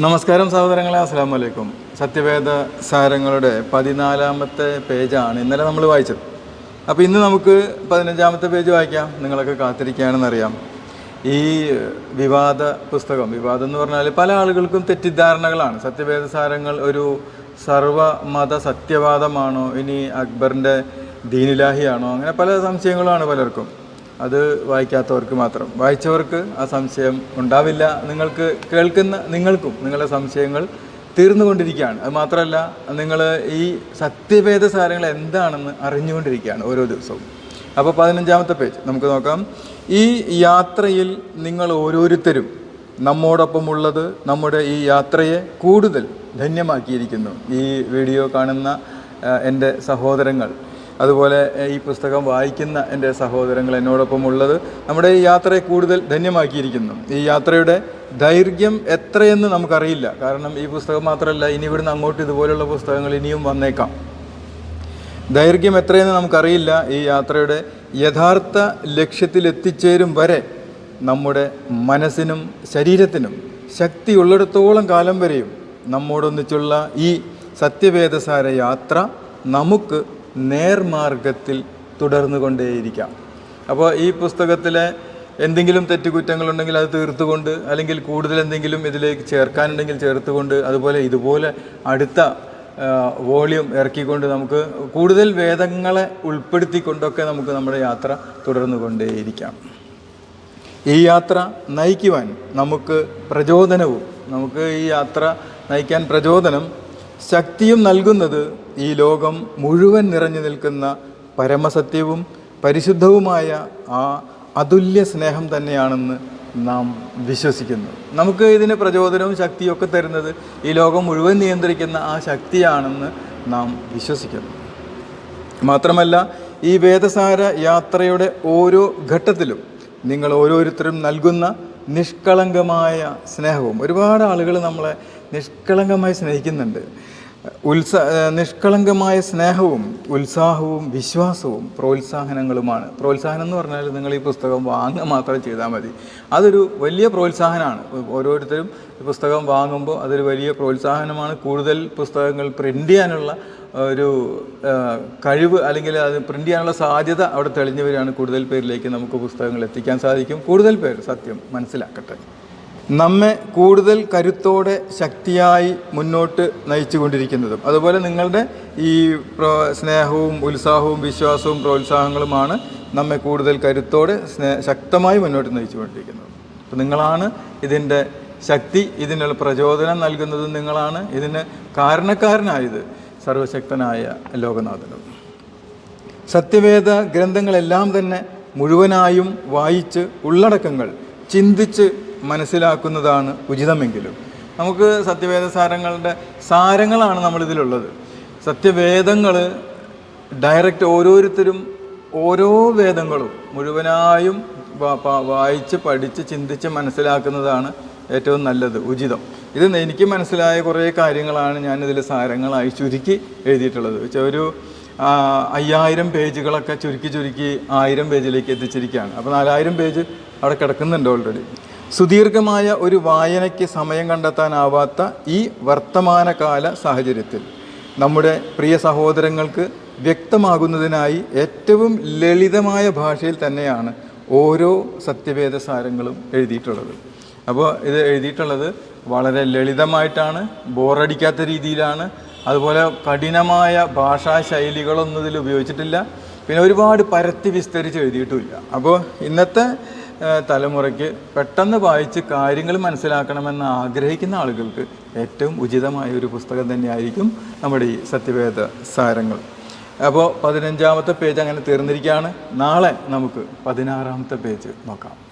നമസ്കാരം സഹോദരങ്ങളെ അസ്സാം വലൈക്കും സത്യവേദ സാരങ്ങളുടെ പതിനാലാമത്തെ പേജാണ് ഇന്നലെ നമ്മൾ വായിച്ചത്. അപ്പോൾ ഇന്ന് നമുക്ക് പതിനഞ്ചാമത്തെ പേജ് വായിക്കാം. നിങ്ങളൊക്കെ കാത്തിരിക്കുകയാണെന്നറിയാം. ഈ വിവാദ പുസ്തകം വിവാദം എന്ന് പറഞ്ഞാൽ പല ആളുകൾക്കും തെറ്റിദ്ധാരണകളാണ്. സത്യവേദ സാരങ്ങൾ ഒരു സർവമത സത്യവാദമാണോ? ഇനി അക്ബറിന്റെ ദീനിലാഹിയാണോ? അങ്ങനെ പല സംശയങ്ങളുമാണ് പലർക്കും. അത് വായിക്കാത്തവർക്ക് മാത്രം. വായിച്ചവർക്ക് ആ സംശയം ഉണ്ടാവില്ല. നിങ്ങൾക്ക് കേൾക്കുന്ന നിങ്ങൾക്കും നിങ്ങളുടെ സംശയങ്ങൾ തീർന്നുകൊണ്ടിരിക്കുകയാണ്. അത് മാത്രമല്ല നിങ്ങൾ ഈ സത്യഭേദ സാരങ്ങൾ എന്താണെന്ന് അറിഞ്ഞുകൊണ്ടിരിക്കുകയാണ് ഓരോ ദിവസവും. അപ്പോൾ പതിനഞ്ചാമത്തെ പേജ് നമുക്ക് നോക്കാം. ഈ യാത്രയിൽ നിങ്ങൾ ഓരോരുത്തരും നമ്മോടൊപ്പമുള്ളത് നമ്മുടെ ഈ യാത്രയെ കൂടുതൽ ധന്യമാക്കിയിരിക്കുന്നു. ഈ വീഡിയോ കാണുന്ന എന്റെ സഹോദരങ്ങൾ അതുപോലെ ഈ പുസ്തകം വായിക്കുന്ന എന്റെ സഹോദരങ്ങൾ എന്നോടൊപ്പം ഉള്ളത് നമ്മുടെ ഈ യാത്രയെ കൂടുതൽ ധന്യമാക്കിയിരിക്കുന്നു. ഈ യാത്രയുടെ ദൈർഘ്യം എത്രയെന്ന് നമുക്കറിയില്ല. കാരണം ഈ പുസ്തകം മാത്രമല്ല ഇനി ഇവിടുന്ന് അങ്ങോട്ട് ഇതുപോലുള്ള പുസ്തകങ്ങൾ ഇനിയും വന്നേക്കാം. ദൈർഘ്യം എത്രയെന്ന് നമുക്കറിയില്ല. ഈ യാത്രയുടെ യഥാർത്ഥ ലക്ഷ്യത്തിൽ എത്തിച്ചേരും വരെ നമ്മുടെ മനസ്സിനും ശരീരത്തിനും ശക്തി ഉള്ളിടത്തോളം കാലം വരെയും നമ്മോടൊന്നിച്ചുള്ള ഈ സത്യവേദസാര യാത്ര നമുക്ക് നേർമാർഗത്തിൽ തുടർന്നു കൊണ്ടേയിരിക്കാം അപ്പോൾ ഈ പുസ്തകത്തിലെ എന്തെങ്കിലും തെറ്റുകുറ്റങ്ങളുണ്ടെങ്കിൽ അത് തീർത്തുകൊണ്ട് അല്ലെങ്കിൽ കൂടുതൽ എന്തെങ്കിലും ഇതിലേക്ക് ചേർക്കാനുണ്ടെങ്കിൽ ചേർത്തുകൊണ്ട് അതുപോലെ ഇതുപോലെ അടുത്ത വോളിയം ഇറക്കിക്കൊണ്ട് നമുക്ക് കൂടുതൽ വേദങ്ങളെ ഉൾപ്പെടുത്തിക്കൊണ്ടൊക്കെ നമുക്ക് നമ്മുടെ യാത്ര തുടർന്നു കൊണ്ടേയിരിക്കാം ഈ യാത്ര നയിക്കുവാൻ നമുക്ക് പ്രചോദനവും നമുക്ക് ഈ യാത്ര നയിക്കാൻ പ്രചോദനം ശക്തിയും നൽകുന്നത് ഈ ലോകം മുഴുവൻ നിറഞ്ഞു നിൽക്കുന്ന പരമസത്യവും പരിശുദ്ധവുമായ ആ അതുല്യ സ്നേഹം തന്നെയാണെന്ന് നാം വിശ്വസിക്കുന്നു. നമുക്ക് ഇതിന് പ്രചോദനവും ശക്തിയും ഒക്കെ തരുന്നത് ഈ ലോകം മുഴുവൻ നിയന്ത്രിക്കുന്ന ആ ശക്തിയാണെന്ന് നാം വിശ്വസിക്കുന്നു. മാത്രമല്ല ഈ വേദസാര യാത്രയുടെ ഓരോ ഘട്ടത്തിലും നിങ്ങൾ ഓരോരുത്തരും നൽകുന്ന നിഷ്കളങ്കമായ സ്നേഹവും ഒരുപാട് ആളുകൾ നമ്മളെ നിഷ്കളങ്കമായി സ്നേഹിക്കുന്നുണ്ട്. ഉത്സ നിഷ്കളങ്കമായ സ്നേഹവും ഉത്സാഹവും വിശ്വാസവും പ്രോത്സാഹനങ്ങളുമാണ്. പ്രോത്സാഹനം എന്ന് പറഞ്ഞാൽ നിങ്ങൾ ഈ പുസ്തകം വാങ്ങുക മാത്രം ചെയ്താൽ മതി. അതൊരു വലിയ പ്രോത്സാഹനമാണ്. ഓരോരുത്തരും ഈ പുസ്തകം വാങ്ങുമ്പോൾ അതൊരു വലിയ പ്രോത്സാഹനമാണ്. കൂടുതൽ പുസ്തകങ്ങൾ പ്രിന്റ് ചെയ്യാനുള്ള ഒരു കഴിവ് അല്ലെങ്കിൽ അത് പ്രിന്റ് ചെയ്യാനുള്ള സാധ്യത അവിടെ തെളിഞ്ഞു വരികയാണ്. കൂടുതൽ പേരിലേക്ക് നമുക്ക് പുസ്തകങ്ങൾ എത്തിക്കാൻ സാധിക്കും. കൂടുതൽ പേർ സത്യം മനസ്സിലാക്കട്ടെ. നമ്മെ കൂടുതൽ കരുത്തോടെ ശക്തിയായി മുന്നോട്ട് നയിച്ചുകൊണ്ടിരിക്കുന്നതും. അതുപോലെ നിങ്ങളുടെ ഈ സ്നേഹവും ഉത്സാഹവും വിശ്വാസവും പ്രോത്സാഹങ്ങളുമാണ് നമ്മെ കൂടുതൽ കരുത്തോടെ സ്നേ ശക്തമായി മുന്നോട്ട് നയിച്ചുകൊണ്ടിരിക്കുന്നത്. അപ്പം നിങ്ങളാണ് ഇതിന്റെ ശക്തി ഇതിനുള്ള പ്രചോദനം നൽകുന്നത് നിങ്ങളാണ്. ഇതിന് കാരണക്കാരനായത് സർവശക്തനായ ലോകനാഥനും. സത്യവേദ ഗ്രന്ഥങ്ങളെല്ലാം തന്നെ മുഴുവനായും വായിച്ച് ഉള്ളടക്കങ്ങൾ ചിന്തിച്ച് മനസ്സിലാക്കുന്നതാണ് ഉചിതമെങ്കിലും. നമുക്ക് സത്യവേദ സാരങ്ങളുടെ സാരങ്ങളാണ് നമ്മളിതിലുള്ളത്. സത്യവേദങ്ങൾ ഡയറക്റ്റ് ഓരോരുത്തരും ഓരോ വേദങ്ങളും മുഴുവനായും വായിച്ച് പഠിച്ച് ചിന്തിച്ച് മനസ്സിലാക്കുന്നതാണ് ഏറ്റവും നല്ലത് ഉചിതം. ഇത് എനിക്ക് മനസ്സിലായ കുറേ കാര്യങ്ങളാണ് ഞാനിതിൽ സാരങ്ങളായി ചുരുക്കി എഴുതിയിട്ടുള്ളത്. ഒരു അയ്യായിരം പേജുകളൊക്കെ ചുരുക്കി ചുരുക്കി ആയിരം പേജിലേക്ക് എത്തിച്ചിരിക്കുകയാണ്. അപ്പോൾ നാലായിരം പേജ് അവിടെ കിടക്കുന്നുണ്ട് ഓൾറെഡി സുദീർഘമായ ഒരു വായനയ്ക്ക് സമയം കണ്ടെത്താനാവാത്ത ഈ വർത്തമാനകാല സാഹചര്യത്തിൽ നമ്മുടെ പ്രിയ സഹോദരങ്ങൾക്ക് വ്യക്തമാകുന്നതിനായി ഏറ്റവും ലളിതമായ ഭാഷയിൽ തന്നെയാണ് ഓരോ സത്യവേദ സാരങ്ങളും എഴുതിയിട്ടുള്ളത്. അപ്പോൾ ഇത് എഴുതിയിട്ടുള്ളത് വളരെ ലളിതമായിട്ടാണ് ബോറടിക്കാത്ത രീതിയിലാണ് അതുപോലെ കഠിനമായ ഭാഷാ ശൈലികളൊന്നും ഇതിൽ ഉപയോഗിച്ചിട്ടില്ല. പിന്നെ ഒരുപാട് പരത്തി വിസ്തരിച്ച് എഴുതിയിട്ടുമില്ല. അപ്പോൾ ഇന്നത്തെ തലമുറയ്ക്ക് പെട്ടെന്ന് വായിച്ച് കാര്യങ്ങൾ മനസ്സിലാക്കണമെന്ന് ആഗ്രഹിക്കുന്ന ആളുകൾക്ക് ഏറ്റവും ഉചിതമായ ഒരു പുസ്തകം തന്നെയായിരിക്കും നമ്മുടെ ഈ സത്യവേദ സാരങ്ങൾ. അപ്പോൾ പതിനഞ്ചാമത്തെ പേജ് അങ്ങനെ തീർന്നിരിക്കുകയാണ്. നാളെ നമുക്ക് പതിനാറാമത്തെ പേജ് നോക്കാം.